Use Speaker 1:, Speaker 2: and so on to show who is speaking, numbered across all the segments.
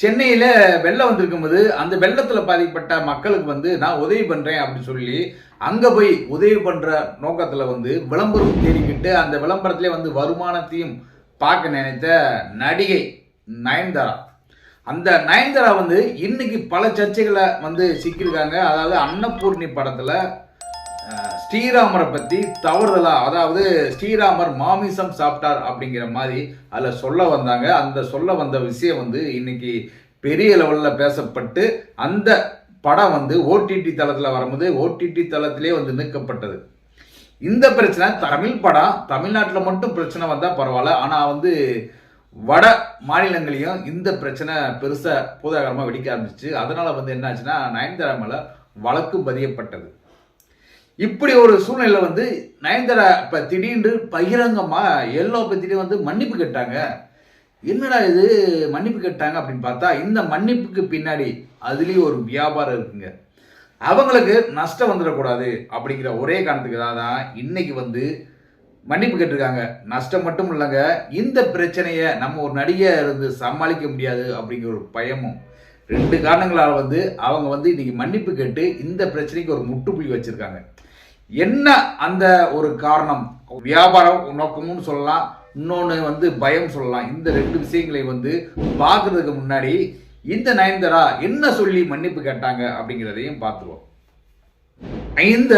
Speaker 1: சென்னையில் வெள்ளம் வந்திருக்கும் போது அந்த வெள்ளத்தில் பாதிக்கப்பட்ட மக்களுக்கு வந்து நான் உதவி பண்ணுறேன் அப்படின்னு சொல்லி அங்கே போய் உதவி பண்ணுற நோக்கத்தில் வந்து விளம்பரம் தேடிக்கிட்டு அந்த விளம்பரத்திலே வந்து வருமானத்தையும் பார்க்க நினைத்த நடிகை நயன்தாரா. அந்த நயன்தாரா வந்து இன்னைக்கு பல சர்ச்சைகளை வந்து சிக்கியிருக்காங்க. அதாவது அன்னபூர்ணி படத்தில் ஸ்ரீராமரை பத்தி தவறுதலா அதாவது ஸ்ரீராமர் மாமிசம் சாப்பிட்டார் அப்படிங்கிற மாதிரி அதில் சொல்ல வந்தாங்க. அந்த சொல்ல வந்த விஷயம் வந்து இன்னைக்கு பெரிய லெவலில் பேசப்பட்டு அந்த படம் வந்து ஓடிடி தளத்தில் வரும்போது ஓடிடி தளத்திலே வந்து நீக்கப்பட்டது. இந்த பிரச்சனை தமிழ் படம் தமிழ்நாட்டில் மட்டும் பிரச்சனை வந்தால் பரவாயில்ல. ஆனால் வந்து வட மாநிலங்களையும் இந்த பிரச்சனை பெருசாக பூதாகரமாக வெடிக்க ஆரம்பிச்சு அதனால் வந்து என்னாச்சுன்னா நயன்தாரா மேலே வழக்கு பதியப்பட்டது. இப்படி ஒரு சூழ்நிலை வந்து நயன்தாரா இப்போ திடீர்னு பகிரங்கமாக எல்லோ பத்திரி வந்து மன்னிப்பு கேட்டாங்க. என்னடா இது மன்னிப்பு கேட்டாங்க அப்படின்னு பார்த்தா இந்த மன்னிப்புக்கு பின்னாடி அதுலேயும் ஒரு வியாபாரம் இருக்குங்க. அவங்களுக்கு நஷ்டம் வந்துடக்கூடாது அப்படிங்கிற ஒரே காரணத்துக்காக தான் இன்னைக்கு வந்து மன்னிப்பு கேட்டிருக்காங்க. நஷ்டம் மட்டும் இல்லைங்க இந்த பிரச்சனையை நம்ம ஒரு நடிகை இருந்து சமாளிக்க முடியாது அப்படிங்கிற ஒரு பயமும் ரெண்டு காரணங்களால் வந்து அவங்க வந்து இன்னைக்கு மன்னிப்பு கேட்டு இந்த பிரச்சனைக்கு ஒரு முற்றுப்புள்ளி வச்சிருக்காங்க. என்ன அந்த ஒரு காரணம்? வியாபாரம் நோக்கமும் சொல்லலாம். இன்னொன்று வந்து பயம் சொல்லலாம். இந்த ரெண்டு விஷயங்களை வந்து பார்க்கறதுக்கு முன்னாடி இந்த நயன்தாரா என்ன சொல்லி மன்னிப்பு கேட்டாங்க அப்படிங்கிறதையும் பார்த்துருவோம். இந்த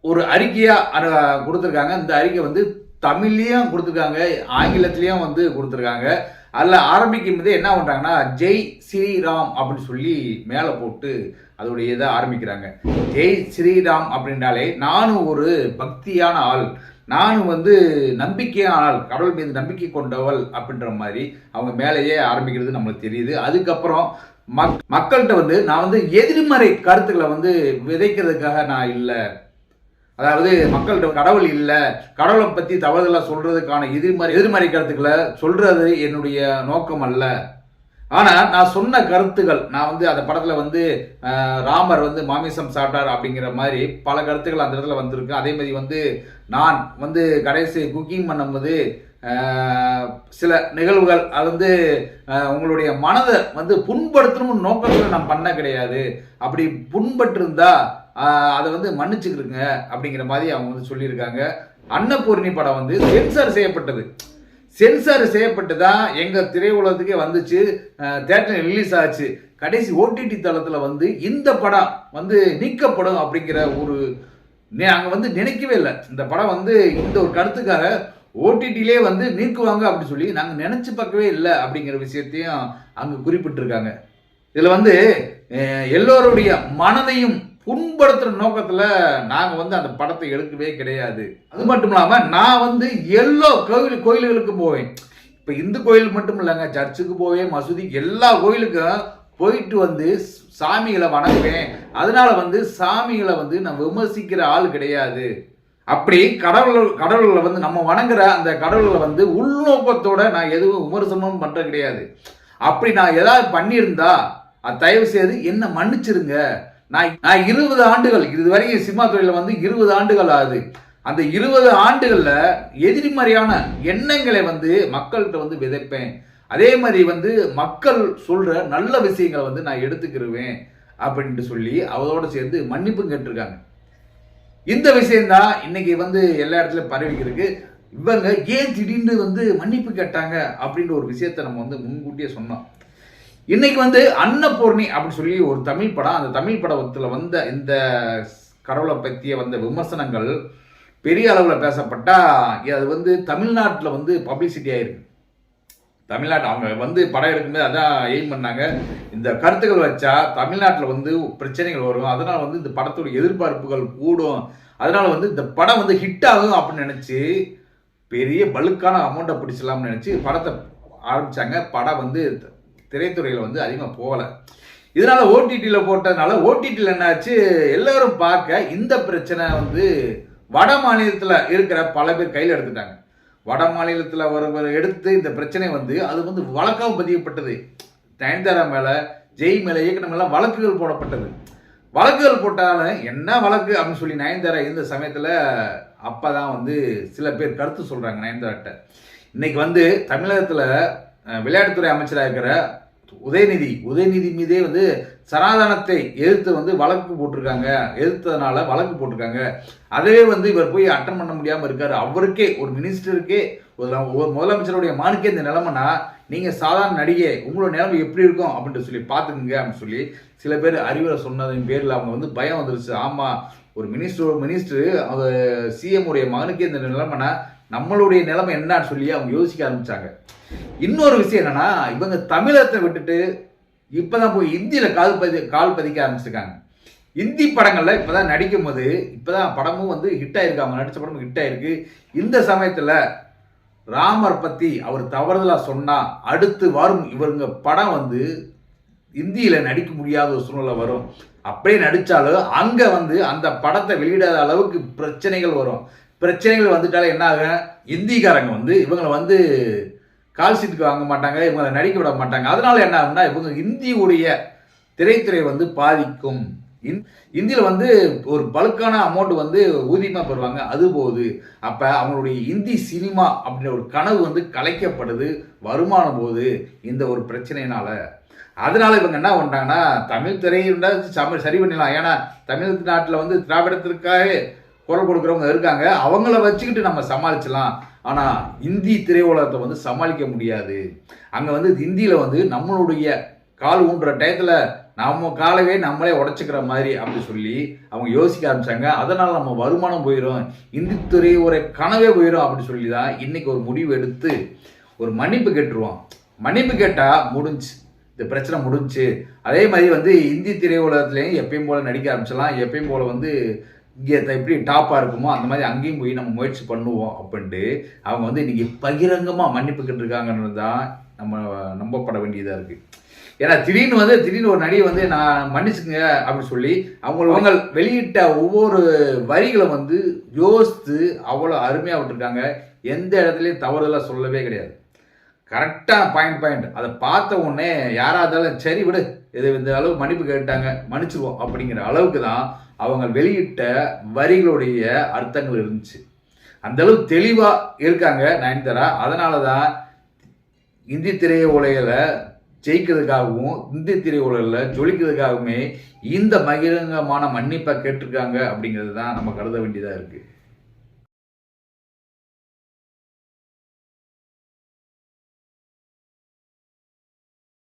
Speaker 1: ஒரு அறிக்கையாக கொடுத்துருக்காங்க. இந்த அறிக்கை வந்து தமிழ்லையும் கொடுத்துருக்காங்க ஆங்கிலத்திலையும் வந்து கொடுத்துருக்காங்க. அதில் ஆரம்பிக்கும் போதே என்ன பண்ணுறாங்கன்னா ஜெய் ஸ்ரீராம் அப்படின்னு சொல்லி மேலே போட்டு அதோடைய இதை ஆரம்பிக்கிறாங்க. ஜெய் ஸ்ரீராம் அப்படின்றாலே நானும் ஒரு பக்தியான ஆள். நானும் வந்து நம்பிக்கையான ஆள். கடவுள் மீது நம்பிக்கை கொண்டவள் அப்படின்ற மாதிரி அவங்க மேலேயே ஆரம்பிக்கிறது நம்மளுக்கு தெரியுது. அதுக்கப்புறம் மக் மக்கள்கிட்ட வந்து நான் வந்து எதிர்மறை கருத்துக்களை வந்து விதைக்கிறதுக்காக நான் இல்லை. அதாவது மக்கள்கிட்ட கடவுள் இல்லை கடவுளை பற்றி தவறுதலாக சொல்கிறதுக்கான எதிர்மறை எதிர்மறை கருத்துக்களை சொல்கிறது என்னுடைய நோக்கம் அல்ல. ஆனால் நான் சொன்ன கருத்துக்கள் நான் வந்து அந்த படத்தில் வந்து ராமர் வந்து மாமிசம் சாப்பிட்டார் அப்படிங்கிற மாதிரி பல கருத்துக்கள் அந்த இடத்துல வந்திருக்கு. அதே மாதிரி வந்து நான் வந்து கடைசி குக்கிங் பண்ணும்போது சில நிகழ்வுகள் அது வந்து உங்களுடைய மனதை வந்து புண்படுத்தணும் நோக்கத்தில் நான் பண்ண கிடையாது. அப்படி புண்பட்டிருந்தா அதை வந்து மன்னிச்சுக்கிருங்க அப்படிங்கிற மாதிரி அவங்க வந்து சொல்லியிருக்காங்க. அன்னபூர்ணி படம் வந்து சென்சார் செய்யப்பட்டது. சென்சார் செய்யப்பட்டு தான் எங்கள் திரையுலகத்துக்கே வந்துச்சு. தேட்டர் ரிலீஸ் ஆச்சு. கடைசி ஓடிடி தளத்தில் வந்து இந்த படம் வந்து நீக்கப்படும் அப்படிங்கிற ஒரு அங்கே வந்து நினைக்கவே இல்லை. இந்த படம் வந்து இந்த ஒரு கருத்துக்காக ஓடிடிலே வந்து நீக்குவாங்க அப்படின்னு சொல்லி நாங்கள் நினச்சி பார்க்கவே இல்லை அப்படிங்கிற விஷயத்தையும் அங்கே குறிப்பிட்டிருக்காங்க. இதில் வந்து எல்லோருடைய மனதையும் புண்படுத்துகிற நோக்கத்தில் நாங்கள் வந்து அந்த படத்தை எடுக்கவே கிடையாது. அது மட்டும் இல்லாமல் நான் வந்து எல்லோ கோவில் கோயில்களுக்கு போவேன். இப்போ இந்து கோயில் மட்டும் இல்லைங்க சர்ச்சுக்கு போவேன் மசூதி எல்லா கோயிலுக்கும் போயிட்டு வந்து சாமிகளை வணங்குவேன். அதனால வந்து சாமிகளை வந்து நான் விமர்சிக்கிற ஆள் கிடையாது. அப்படி கடவுள் கடவுள்களை வந்து நம்ம வணங்குற அந்த கடவுள்களை வந்து உள்நோக்கத்தோட நான் எதுவும் விமர்சனமும் பண்ணுறது கிடையாது. அப்படி நான் ஏதாவது பண்ணியிருந்தா அது தயவு செய்து என்ன மன்னிச்சிருங்க. நான் நான் இருபது ஆண்டுகள் இதுவரைக்கும் சினிமா துறையில் வந்து இருபது ஆண்டுகள் ஆகுது. அந்த இருபது ஆண்டுகளில் எதிர்மறையான எண்ணங்களை வந்து மக்கள்கிட்ட வந்து விதைப்பேன். அதே மாதிரி வந்து மக்கள் சொல்கிற நல்ல விஷயங்களை வந்து நான் எடுத்துக்கிருவேன் அப்படின்ட்டு சொல்லி அவரோட சேர்ந்து மன்னிப்பும் கேட்டிருக்காங்க. இந்த விஷயம்தான் இன்னைக்கு வந்து எல்லா இடத்துலையும் பரவிக்கிருக்கு. இவங்க ஏன் திடீர்னு வந்து மன்னிப்பு கேட்டாங்க அப்படின்ற ஒரு விஷயத்தை நம்ம வந்து முன்கூட்டியே சொன்னோம். இன்னைக்கு வந்து அன்னபூர்ணி அப்படின்னு சொல்லி ஒரு தமிழ் படம். அந்த தமிழ் படத்தில் வந்த இந்த கடவுளை பற்றிய வந்த விமர்சனங்கள் பெரிய அளவில் பேசப்பட்டால் அது வந்து தமிழ்நாட்டில் வந்து பப்ளிசிட்டி ஆயிருக்கு. தமிழ்நாட்டு அவங்க வந்து படம் எடுக்கும்போது அதான் எய்ம் பண்ணாங்க. இந்த கருத்துக்கள் வச்சா தமிழ்நாட்டில் வந்து பிரச்சனைகள் வரும். அதனால் வந்து இந்த படத்தோட எதிர்பார்ப்புகள் கூடும். அதனால் வந்து இந்த படம் வந்து ஹிட் ஆகும் அப்படின்னு நினச்சி பெரிய பலுக்கான அமௌண்ட்டை பிடிச்சலாம்னு நினச்சி படத்தை ஆரம்பித்தாங்க படம் வந்து திரைத்துறையில் வந்து அதிகமாக போகலை. இதனால் ஓடிடியில் போட்டதுனால ஓடிடியில் என்னாச்சு? எல்லோரும் பார்க்க இந்த பிரச்சனை வந்து வட மாநிலத்தில் இருக்கிற பல பேர் கையில் எடுத்துட்டாங்க. வட மாநிலத்தில் ஒருவர் எடுத்து இந்த பிரச்சனை வந்து அது வந்து வழக்காக பதியப்பட்டது. நயன்தாரா மேலே ஜெய் மேலே இயக்குனர் மேலே வழக்குகள் போடப்பட்டது. வழக்குகள் போட்டாலும் என்ன வழக்கு அப்படின்னு சொல்லி நயன்தாரா இருந்த சமயத்தில் அப்போ தான் வந்து சில பேர் கருத்து சொல்கிறாங்க நயன்தாராட்ட. இன்னைக்கு வந்து தமிழகத்தில் விளையாட்டுத்துறை அமைச்சராக இருக்கிற உதயநிதி உதயநிதி மீதே வந்து சனாதனத்தை எதிர்த்து வந்து வழக்கு போட்டிருக்காங்க. எதிர்த்ததுனால வழக்கு போட்டிருக்காங்க. அதே வந்து இவர் போய் அட்டன் பண்ண முடியாமல் இருக்காரு. அவருக்கே ஒரு மினிஸ்டருக்கே ஒரு முதலமைச்சருடைய மானுக்கே இந்த நிலைமைனா நீங்கள் சாதாரண நடிகை உங்களோட நிலைமை எப்படி இருக்கும் அப்படின்ட்டு சொல்லி பார்த்துக்குங்க அப்படின்னு சொல்லி சில பேர் அறிவுரை சொன்னதின் பேரில் அவங்க வந்து பயம் வந்துருச்சு. ஆமாம் ஒரு மினிஸ்டர் ஒரு மினிஸ்டர் அந்த சிஎம் உடைய மகனுக்கே இந்த நிலைமைனா நம்மளுடைய நிலைமை என்னன்னு சொல்லி அவங்க யோசிக்க ஆரம்பிச்சாங்க. இன்னொரு விஷயம் என்னன்னா இவங்க தமிழகத்தை விட்டுட்டு இப்பதான் போய் இந்தியில கால் பதி கால் பதிக்க ஆரம்பிச்சிருக்காங்க. இந்தி படங்கள்ல இப்பதான் நடிக்கும் போது இப்பதான் படமும் வந்து ஹிட் ஆயிருக்கு. அவங்க நடிச்ச படமும் ஹிட் ஆயிருக்கு. இந்த சமயத்துல ராமர் பத்தி அவர் தவறுதலா சொன்னா அடுத்து வரும் இவருங்க படம் வந்து இந்தியில நடிக்க முடியாத ஒரு சூழ்நிலை வரும். அப்படியே நடிச்சாலும் அங்க வந்து அந்த படத்தை வெளியிடாத அளவுக்கு பிரச்சனைகள் வரும். பிரச்சனைகள் வந்துட்டாலே என்ன ஆகும் இந்திக்காரங்க வந்து இவங்களை வந்து கால் சீட்டுக்கு வாங்க மாட்டாங்க இவங்களை நடிக்க விட மாட்டாங்க. அதனால என்ன ஆகும்னா இவங்க இந்தியுடைய திரைத்துறை வந்து பாதிக்கும். இந் இந்தியில் வந்து ஒரு பலுக்கான அமௌண்ட் வந்து ஊதியமாக பெறுவாங்க. அது போகுது. அப்போ அவங்களுடைய இந்தி சினிமா அப்படின்ற ஒரு கனவு வந்து கலைக்கப்படுது வருமானம் போகுது இந்த ஒரு பிரச்சனையினால. அதனால இவங்க என்ன பண்ணுறாங்கன்னா தமிழ் திரையுண்டா சம சரி பண்ணிடலாம். ஏன்னா தமிழ் நாட்டில் வந்து திராவிடத்திற்காக குரல் கொடுக்குறவங்க இருக்காங்க. அவங்கள வச்சுக்கிட்டு நம்ம சமாளிச்சலாம். ஆனால் இந்தி திரையுலகத்தை வந்து சமாளிக்க முடியாது. அங்கே வந்து ஹிந்தியில் வந்து நம்மளுடைய கால் ஊன்ற டயத்தில் நம்ம காலவே நம்மளே உடச்சிக்கிற மாதிரி அப்படி சொல்லி அவங்க யோசிக்க ஆரம்பிச்சாங்க. அதனால் நம்ம வருமானம் போயிடும் இந்தி துறை ஒரு கனவே போயிடும் அப்படி சொல்லி தான் இன்னைக்கு ஒரு முடிவு எடுத்து ஒரு மன்னிப்பு கேட்டுருவோம். மன்னிப்பு கேட்டால் முடிஞ்சு. இந்த பிரச்சனை முடிஞ்சு. அதே மாதிரி வந்து இந்தி திரையுலகத்துலேயும் எப்பயும் போல் நடிக்க ஆரம்பிச்சிடலாம். எப்பயும் போல் வந்து எப்படி டாப்பாக இருக்குமோ அந்த மாதிரி அங்கேயும் போய் நம்ம முயற்சி பண்ணுவோம் அப்படின்ட்டு அவங்க வந்து இன்னைக்கு பகிரங்கமாக மன்னிப்பு கேட்டிருக்காங்கன்றது தான் நம்ம நம்பப்பட வேண்டியதாக இருக்குது ஏன்னா திடீர்னு வந்து திடீர்னு ஒரு நடிகை வந்து நான் மன்னிச்சுங்க அப்படின்னு சொல்லி அவங்க அவங்க வெளியிட்ட ஒவ்வொரு வரிகளை வந்து யோசித்து அவ்வளோ அருமையாக விட்டுருக்காங்க. எந்த இடத்துலையும் தவறுதலாக சொல்லவே கிடையாது. கரெக்டாக பாயிண்ட் பாயிண்ட் அதை பார்த்த உடனே யாராக இருந்தாலும் சரி விடு இது இந்த அளவு மன்னிப்பு கேட்டாங்க மன்னிச்சிருவோம் அப்படிங்கிற அளவுக்கு தான் அவங்க வெளியிட்ட வரிகளுடைய அர்த்தங்கள் இருந்துச்சு. அந்த அளவு தெளிவாக இருக்காங்க நயன்தாரா. அதனால தான் இந்தி திரையுலகில் ஜெயிக்கிறதுக்காகவும் இந்தி திரையுலகில் ஜொலிக்கிறதுக்காகவுமே இந்த பகிரங்கமான மன்னிப்பை கேட்டிருக்காங்க அப்படிங்கிறது தான் நம்ம கருத வேண்டியதாக இருக்குது